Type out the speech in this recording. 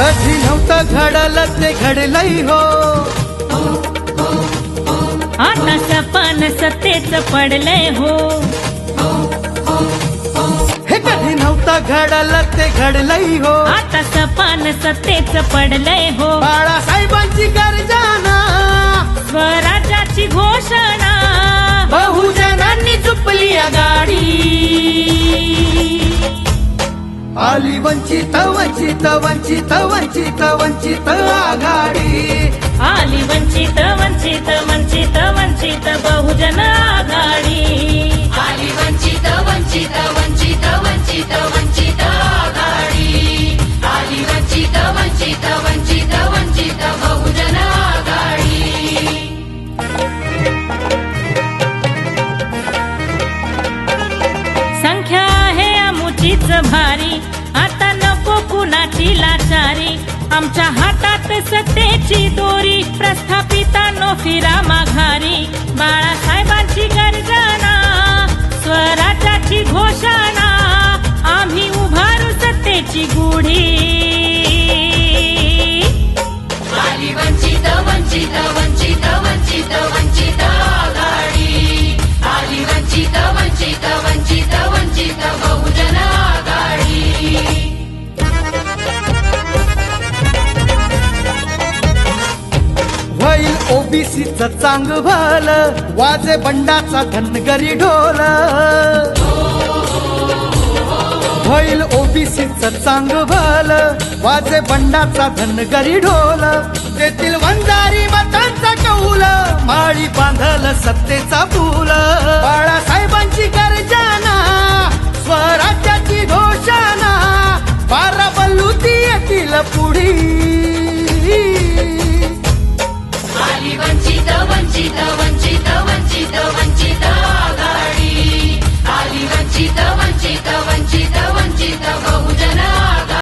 कधी नव्हतं घडलं ते घडलंय हो. आता सपान सत्तेच पडलंय हो. हे कधी नव्हतं घडलं ते घडलंय हो. आता सपान सत्तेच पडलंय हो. बाळासाहेबांची आली वंचित वंचित वंचित वंचित वंचित आघाडी. आली वंचित वंचित वंचित वंचित बहुजन आघाडी. आली वंचित वंचित वंचित वंचित वंचित आघाडी. आली वंचित वंचित वंचित भारी. आता नको कुणाची लाचारी. आमच्या हातात सत्तेची दोरी. प्रस्थापितांनो फिरा माघारी. बाळासाहेबांची गर्जना स्वराज्याची घोषणा. आम्ही उभारू सत्तेची गुढी. वंचित वंचित. ओबीसीच चांग भल वाजे बंडाचा धनगरी ढोल. होईल ओबीसीच चांग भल वाजे बंडाचा धनगरी ढोल. तेथील वंजारी मतांचा कौल माळी बांधल सत्तेचा फूल. बाळासाहेबांची गर्जना स्वराज्याची घोषणा बारा बल्लुती येतील पुढी. వంచిత వంచిత వంచిత వంచిత వంచిత గాడి కాలి వంచిత వంచిత వంచిత వంచిత